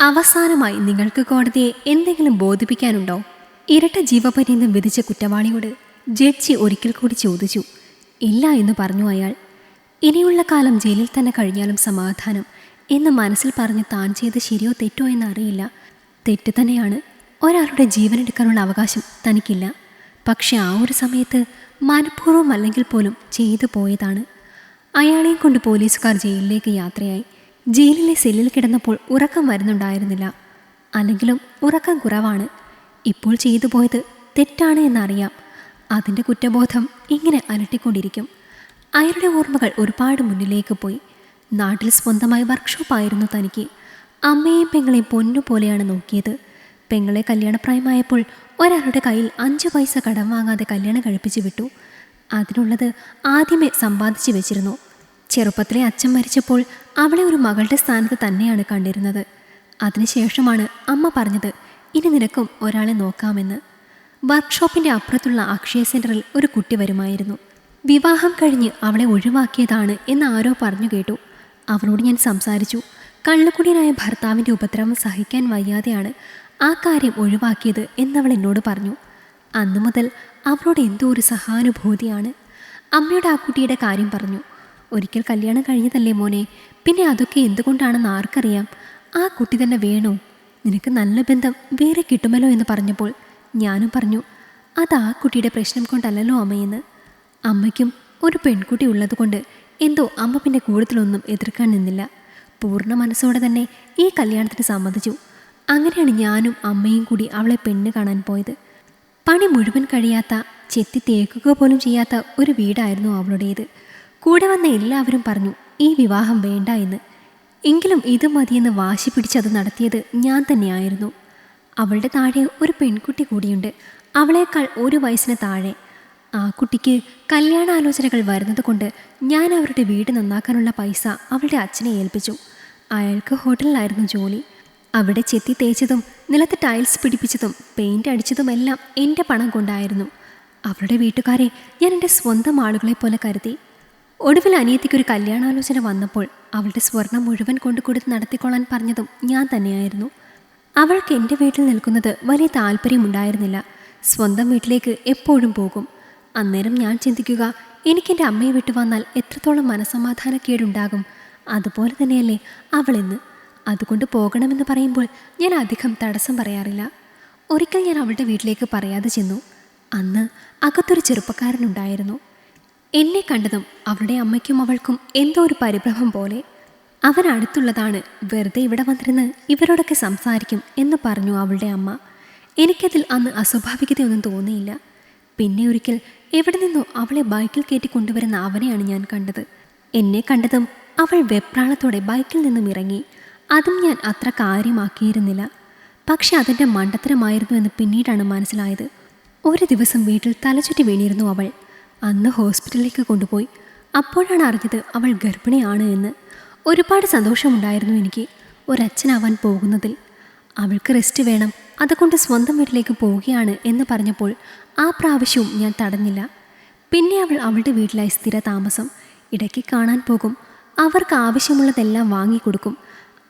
അവസാനമായി നിങ്ങൾക്ക് കോടതിയെ എന്തെങ്കിലും ബോധിപ്പിക്കാനുണ്ടോ? ഇരട്ട ജീവപര്യന്തം വിധിച്ച കുറ്റവാളിയോട് ജഡ്ജി ഒരിക്കൽ കൂടി ചോദിച്ചു. ഇല്ല എന്ന് പറഞ്ഞു അയാൾ. ഇനിയുള്ള കാലം ജയിലിൽ തന്നെ കഴിഞ്ഞാലും സമാധാനം എന്ന് മനസ്സിൽ പറഞ്ഞ് താൻ ചെയ്ത് ശരിയോ തെറ്റോ എന്നറിയില്ല തെറ്റ് തന്നെയാണ്. ഒരാളുടെ ജീവനെടുക്കാനുള്ള അവകാശം തനിക്കില്ല. പക്ഷെ ആ ഒരു സമയത്ത് മനഃപൂർവം അല്ലെങ്കിൽ പോലും ചെയ്തു പോയതാണ്. അയാളെയും കൊണ്ട് പോലീസുകാർ ജയിലിലേക്ക് യാത്രയായി. ജയിലിലെ സെല്ലിൽ കിടന്നപ്പോൾ ഉറക്കം വരുന്നുണ്ടായിരുന്നില്ല. അല്ലെങ്കിലും ഉറക്കം കുറവാണ്. ഇപ്പോൾ ചെയ്തു പോയത് തെറ്റാണ് എന്നറിയാം. അതിന്റെ കുറ്റബോധം ഇങ്ങനെ അലട്ടിക്കൊണ്ടിരിക്കും. അയാളുടെ ഓർമ്മകൾ ഒരുപാട് മുന്നിലേക്ക് പോയി. നാട്ടിൽ സ്വന്തമായി വർക്ക്ഷോപ്പായിരുന്നു തനിക്ക്. അമ്മയെയും പെങ്ങളെയും പൊന്നുപോലെയാണ് നോക്കിയത്. പെങ്ങളെ കല്യാണപ്രായമായപ്പോൾ ഒരാളുടെ കയ്യിൽ അഞ്ച് പൈസ കടം വാങ്ങാതെ കല്യാണം കഴിപ്പിച്ചു വിട്ടു. അതിനുള്ളത് ആദ്യമേ സമ്പാദിച്ചു വെച്ചിരുന്നു. ചെറുപ്പത്തിലെ അച്ഛൻ മരിച്ചപ്പോൾ അവളെ ഒരു മകളുടെ സ്ഥാനത്ത് തന്നെയാണ് കണ്ടിരുന്നത്. അതിനുശേഷമാണ് അമ്മ പറഞ്ഞത് ഇനി നിനക്കും ഒരാളെ നോക്കാമെന്ന്. വർക്ക്ഷോപ്പിന്റെ അപ്പുറത്തുള്ള അക്ഷയ സെന്ററിൽ ഒരു കുട്ടി വരുമായിരുന്നു. വിവാഹം കഴിഞ്ഞ് അവളെ ഒഴിവാക്കിയതാണ് എന്ന് ആരോ പറഞ്ഞു കേട്ടു. അവളോട് ഞാൻ സംസാരിച്ചു. കള്ളുകുടിയനായ ഭർത്താവിന്റെ ഉപദ്രവം സഹിക്കാൻ വയ്യാതെയാണ് ആ കാര്യം ഒഴിവാക്കിയത് എന്നവൾ എന്നോട് പറഞ്ഞു. അന്നു മുതൽ അവളോട് എന്തോ ഒരു സഹാനുഭൂതിയാണ്. അമ്മയുടെ ആ കുട്ടിയുടെ കാര്യം പറഞ്ഞു. ഒരിക്കൽ കല്യാണം കഴിഞ്ഞതല്ലേ മോനെ? പിന്നെ അതൊക്കെ എന്തുകൊണ്ടാണെന്ന് ആർക്കറിയാം? ആ കുട്ടി തന്നെ വേണോ. നിനക്ക് നല്ല ബന്ധം വേറെ കിട്ടുമല്ലോ എന്ന് പറഞ്ഞപ്പോൾ ഞാനും പറഞ്ഞു അത് ആ കുട്ടിയുടെ പ്രശ്നം കൊണ്ടല്ലല്ലോ അമ്മയെന്ന്. അമ്മയ്ക്കും ഒരു പെൺകുട്ടി ഉള്ളതുകൊണ്ട് എന്തോ അമ്മ പിന്നെ കൂടുതലൊന്നും എതിർക്കാൻ നിന്നില്ല. പൂർണ മനസ്സോടെ തന്നെ ഈ കല്യാണത്തിന് സമ്മതിച്ചു. അങ്ങനെയാണ് ഞാനും അമ്മയും കൂടി അവളെ പെണ്ണ് കാണാൻ പോയത്. പണി മുഴുവൻ കഴിയാത്ത ചെത്തി തേക്കുക പോലും ചെയ്യാത്ത ഒരു വീടായിരുന്നു അവളുടേത്. കൂടെ വന്ന എല്ലാവരും പറഞ്ഞു ഈ വിവാഹം വേണ്ട എന്ന്. എങ്കിലും ഇത് മതിയെന്ന് വാശി പിടിച്ചത് നടത്തിയത് ഞാൻ തന്നെയായിരുന്നു. അവളുടെ താഴെ ഒരു പെൺകുട്ടി കൂടിയുണ്ട്. അവളേക്കാൾ ഒരു വയസ്സിന് താഴെ. ആ കുട്ടിക്ക് കല്യാണാലോചനകൾ വരുന്നത് കൊണ്ട് ഞാൻ അവരുടെ വീട് നന്നാക്കാനുള്ള പൈസ അവളുടെ അച്ഛനെ ഏൽപ്പിച്ചു. അയാൾക്ക് ഹോട്ടലിലായിരുന്നു ജോലി. അവിടെ ചെത്തി തേച്ചതും നിലത്ത് ടൈൽസ് പിടിപ്പിച്ചതും പെയിന്റ് അടിച്ചതുമെല്ലാം എന്റെ പണം കൊണ്ടായിരുന്നു. അവരുടെ വീട്ടുകാരെ ഞാൻ എന്റെ സ്വന്തം ആളുകളെ പോലെ കരുതി. ഒടുവിൽ അനിയത്തിക്ക് ഒരു കല്യാണാലോചന വന്നപ്പോൾ അവളുടെ സ്വർണം മുഴുവൻ കൊണ്ടു കൊടുത്ത് നടത്തിക്കൊള്ളാൻ പറഞ്ഞതും ഞാൻ തന്നെയായിരുന്നു. അവൾക്ക് എന്റെ വീട്ടിൽ നിൽക്കുന്നത് വലിയ താല്പര്യമുണ്ടായിരുന്നില്ല. സ്വന്തം വീട്ടിലേക്ക് എപ്പോഴും പോകും. അന്നേരം ഞാൻ ചിന്തിക്കുക എനിക്കെന്റെ അമ്മയെ വിട്ടു വന്നാൽ എത്രത്തോളം മനസമാധാനക്കേടുണ്ടാകും അതുപോലെ തന്നെയല്ലേ അവളെന്ന് അതുകൊണ്ട് പോകണമെന്ന് പറയുമ്പോൾ ഞാൻ അധികം തടസ്സം പറയാറില്ല. ഒരിക്കൽ ഞാൻ അവളുടെ വീട്ടിലേക്ക് പറയാതെ ചെന്നു. അന്ന് അകത്തൊരു ചെറുപ്പക്കാരനുണ്ടായിരുന്നു എന്നെ കണ്ടതും അവളുടെ അമ്മയ്ക്കും അവൾക്കും എന്തോ ഒരു പരിഭ്രമം പോലെ. അവൻ അടുത്തുള്ളതാണ് വെറുതെ ഇവിടെ വന്നിരുന്ന് ഇവരോടൊക്കെ സംസാരിക്കും എന്ന് പറഞ്ഞു അവളുടെ അമ്മ. എനിക്കതിൽ അന്ന് അസ്വാഭാവികതയൊന്നും തോന്നിയില്ല. പിന്നെ ഒരിക്കൽ എവിടെ നിന്നോ അവളെ ബൈക്കിൽ കയറ്റി കൊണ്ടുവരുന്ന അവനെയാണ് ഞാൻ കണ്ടത്. എന്നെ കണ്ടതും അവൾ വെപ്രാളത്തോടെ ബൈക്കിൽ നിന്നും ഇറങ്ങി. അതും ഞാൻ അത്ര കാര്യമാക്കിയിരുന്നില്ല. പക്ഷെ അതിന്റെ മണ്ടത്തരമായിരുന്നു എന്ന് പിന്നീടാണ് മനസ്സിലായത്. ഒരു ദിവസം വീട്ടിൽ തലചുറ്റി വീണിരുന്നു അവൾ. അന്ന് ഹോസ്പിറ്റലിലേക്ക് കൊണ്ടുപോയി. അപ്പോഴാണ് അറിഞ്ഞത് അവൾ ഗർഭിണിയാണ് എന്ന്. ഒരുപാട് സന്തോഷമുണ്ടായിരുന്നു എനിക്ക് ഒരച്ഛനാവാൻ പോകുന്നതിൽ. അവൾക്ക് റെസ്റ്റ് വേണം. അതുകൊണ്ട് സ്വന്തം വീട്ടിലേക്ക് പോവുകയാണ് എന്ന് പറഞ്ഞപ്പോൾ ആ പ്രാവശ്യവും ഞാൻ തടഞ്ഞില്ല. പിന്നെ അവൾ അവളുടെ വീട്ടിലായി സ്ഥിര താമസം. ഇടയ്ക്ക് കാണാൻ പോകും. അവർക്ക് ആവശ്യമുള്ളതെല്ലാം വാങ്ങിക്കൊടുക്കും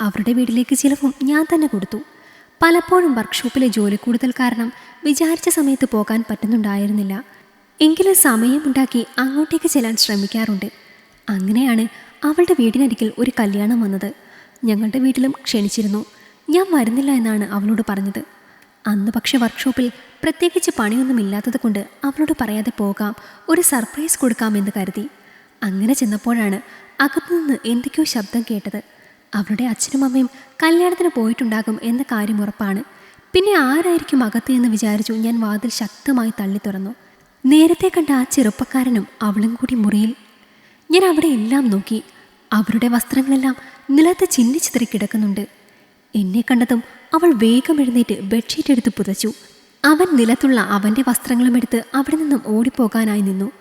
അവരുടെ വീട്ടിലേക്ക് ചിലവും ഞാൻ തന്നെ കൊടുത്തു. പലപ്പോഴും വർക്ക്ഷോപ്പിലെ ജോലി കൂടുതൽ കാരണം വിചാരിച്ച സമയത്ത് പോകാൻ പറ്റുന്നുണ്ടായിരുന്നില്ല. എങ്കിലും സമയമുണ്ടാക്കി അങ്ങോട്ടേക്ക് ചെല്ലാൻ ശ്രമിക്കാറുണ്ട്. അങ്ങനെയാണ് അവളുടെ വീടിനരികിൽ ഒരു കല്യാണം വന്നത്. ഞങ്ങളുടെ വീട്ടിലും ക്ഷണിച്ചിരുന്നു. ഞാൻ വരുന്നില്ല എന്നാണ് അവളോട് പറഞ്ഞത്. അന്ന് പക്ഷെ വർക്ക്ഷോപ്പിൽ പ്രത്യേകിച്ച് പണിയൊന്നുമില്ലാത്തത് കൊണ്ട് അവളോട് പറയാതെ പോകാം ഒരു സർപ്രൈസ് കൊടുക്കാമെന്ന് കരുതി. അങ്ങനെ ചെന്നപ്പോഴാണ് അകത്തുനിന്ന് എന്തൊക്കെയോ ശബ്ദം കേട്ടത്. അവളുടെ അച്ഛനും അമ്മയും കല്യാണത്തിന് പോയിട്ടുണ്ടാകും എന്ന കാര്യം ഉറപ്പാണ്. പിന്നെ ആരായിരിക്കും അകത്ത് എന്ന് വിചാരിച്ചു ഞാൻ വാതിൽ ശക്തമായി തള്ളി തുറന്നു. നേരത്തെ കണ്ട ആ ചെറുപ്പക്കാരനും അവളും കൂടി മുറിയിൽ. ഞാൻ അവിടെ എല്ലാം നോക്കി. അവരുടെ വസ്ത്രങ്ങളെല്ലാം നിലത്ത് ചിന്നിച്ചിതറി കിടക്കുന്നുണ്ട്. എന്നെ കണ്ടതും അവൾ വേഗം എഴുന്നേറ്റ് ബെഡ്ഷീറ്റ് എടുത്ത് പുതച്ചു. അവൻ നിലത്തുള്ള അവന്റെ വസ്ത്രങ്ങളും എടുത്ത് അവിടെ നിന്നും ഓടിപ്പോകാനായി നിന്നു.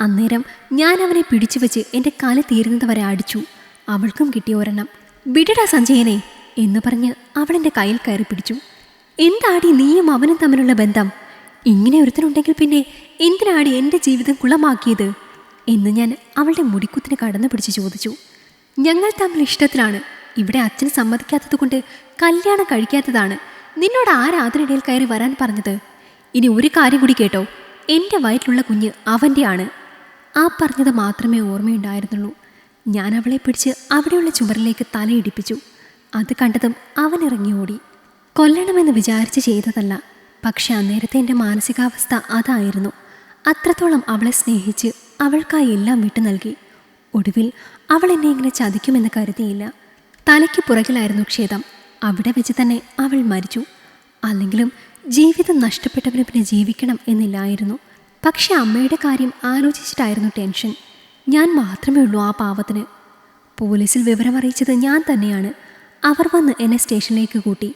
അന്നേരം ഞാൻ അവനെ പിടിച്ചു വെച്ച് എന്റെ കാൽ തീരുന്നത് വരെ അടിച്ചു. അവൾക്കും കിട്ടിയ ഒരെണ്ണം. വിടടാ സഞ്ജയനെ എന്ന് പറഞ്ഞ് അവൾ എന്റെ കയ്യിൽ കയറി പിടിച്ചു. എന്താടി നീയും അവനും തമ്മിലുള്ള ബന്ധം? ഇങ്ങനെ ഒരുത്തനുണ്ടെങ്കിൽ പിന്നെ എന്തിനാടി എന്റെ ജീവിതം കുളമാക്കിയത്? എന്ന് ഞാൻ അവളുടെ മുടിക്കുത്തിന് കടന്നു പിടിച്ച് ചോദിച്ചു. ഞങ്ങൾ തമ്മിൽ ഇഷ്ടത്തിലാണ്. ഇവിടെ അച്ഛൻ സമ്മതിക്കാത്തത് കൊണ്ട് കല്യാണം കഴിക്കാത്തതാണ്. നിന്നോട് ആരാതിനിടയിൽ കയറി വരാൻ പറഞ്ഞത്? ഇനി ഒരു കാര്യം കൂടി കേട്ടോ. എന്റെ വയറ്റിലുള്ള കുഞ്ഞ് അവന്റെയാണ് ആ പറഞ്ഞത് മാത്രമേ ഓർമ്മയുണ്ടായിരുന്നുള്ളൂ. ഞാൻ അവളെ പിടിച്ച് അവിടെയുള്ള ചുമരിലേക്ക് തലയിടിപ്പിച്ചു അത് കണ്ടതും അവൻ ഇറങ്ങി ഓടി. കൊല്ലണമെന്ന് വിചാരിച്ച് ചെയ്തതല്ല. പക്ഷെ അന്നേരത്തെ എന്റെ മാനസികാവസ്ഥ അതായിരുന്നു. അത്രത്തോളം അവളെ സ്നേഹിച്ച് അവൾക്കായി എല്ലാം വിട്ടു നൽകി. ഒടുവിൽ അവൾ എന്നെ ഇങ്ങനെ ചതിക്കുമെന്ന് കരുതിയില്ല. തലയ്ക്ക് പുറകിലായിരുന്നു ക്ഷേതം. അവിടെ വെച്ച് തന്നെ അവൾ മരിച്ചു. അല്ലെങ്കിലും ജീവിതം നഷ്ടപ്പെട്ടവന് പിന്നെ ജീവിക്കണം എന്നില്ലായിരുന്നു. പക്ഷെ അമ്മയുടെ കാര്യം ആലോചിച്ചിട്ടായിരുന്നു ടെൻഷൻ. ഞാൻ മാത്രമേ ഉള്ളൂ ആ പാവത്തിന്. പോലീസിൽ വിവരമറിയിച്ചത് ഞാൻ തന്നെയാണ്. അവർ വന്ന് എന്നെ സ്റ്റേഷനിലേക്ക് കൂട്ടി.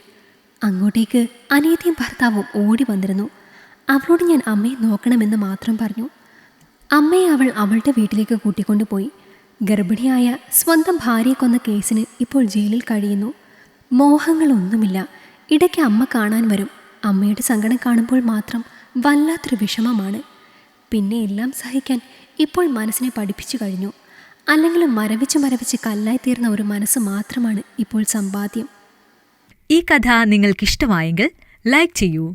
അങ്ങോട്ടേക്ക് അനിയത്തിയും ഭർത്താവും ഓടി വന്നിരുന്നു. അവളോട് ഞാൻ അമ്മയെ നോക്കണമെന്ന് മാത്രം പറഞ്ഞു. അമ്മയെ അവൾ അവളുടെ വീട്ടിലേക്ക് കൂട്ടിക്കൊണ്ടുപോയി ഗർഭിണിയായ സ്വന്തം ഭാര്യയെ കൊന്ന കേസിന് ഇപ്പോൾ ജയിലിൽ കഴിയുന്നു. മോഹങ്ങളൊന്നുമില്ല. ഇടയ്ക്ക് അമ്മ കാണാൻ വരും. അമ്മയുടെ സങ്കടം കാണുമ്പോൾ മാത്രം വല്ലാത്തൊരു വിഷമമാണ്. പിന്നെ എല്ലാം സഹിക്കാൻ ഇപ്പോൾ മനസ്സിനെ പഠിപ്പിച്ചു കഴിഞ്ഞു. അല്ലെങ്കിൽ മരവിച്ച് മരവിച്ച് കല്ലായി തീർന്ന ഒരു മനസ്സ് മാത്രമാണ് ഇപ്പോൾ സമ്പാദ്യം. ഈ കഥ നിങ്ങൾക്കിഷ്ടമായെങ്കിൽ ലൈക്ക് ചെയ്യൂ.